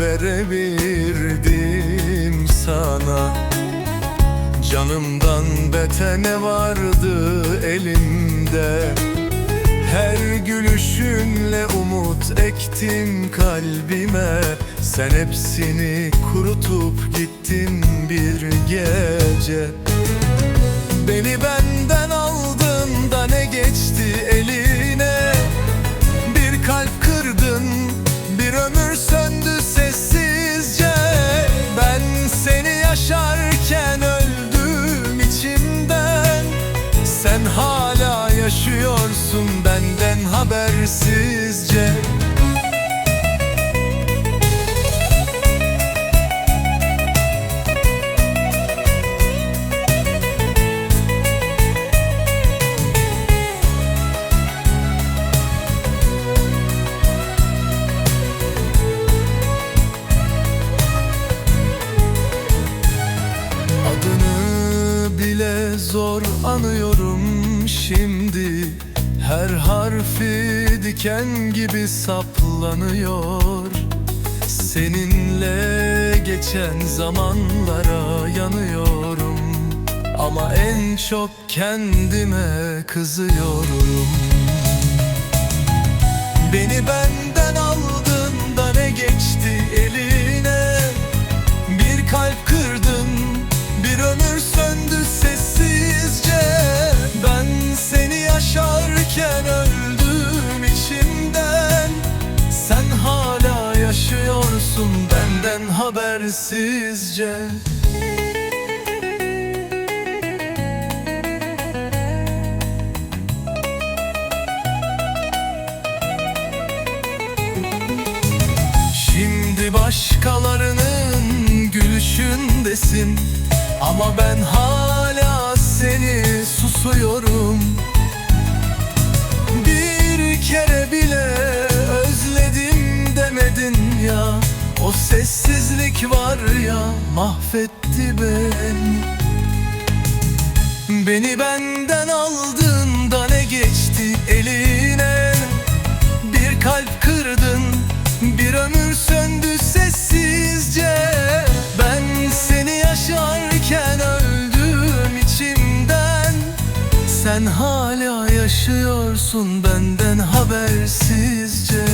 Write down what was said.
verebildim sana. Canımdan bete ne vardı elimde? Her gülüşünle umut ektin kalbime. Sen hepsini kurutup gittin bir gece. Beni benden yaşıyorsun benden habersizce. Zor anıyorum şimdi Her harfi diken gibi saplanıyor. Seninle geçen zamanlara yanıyorum. Ama en çok kendime kızıyorum. Beni benden aldın da ne geçti eline? Bir kalp kırdın benden habersizce. Şimdi başkalarının gülüşündesin. Ama ben sessizlik var ya mahvetti beni. Beni benden aldın da ne geçti eline? Bir kalp kırdın bir ömür söndü sessizce. Ben seni yaşarken öldüm içimden. Sen hala yaşıyorsun benden habersizce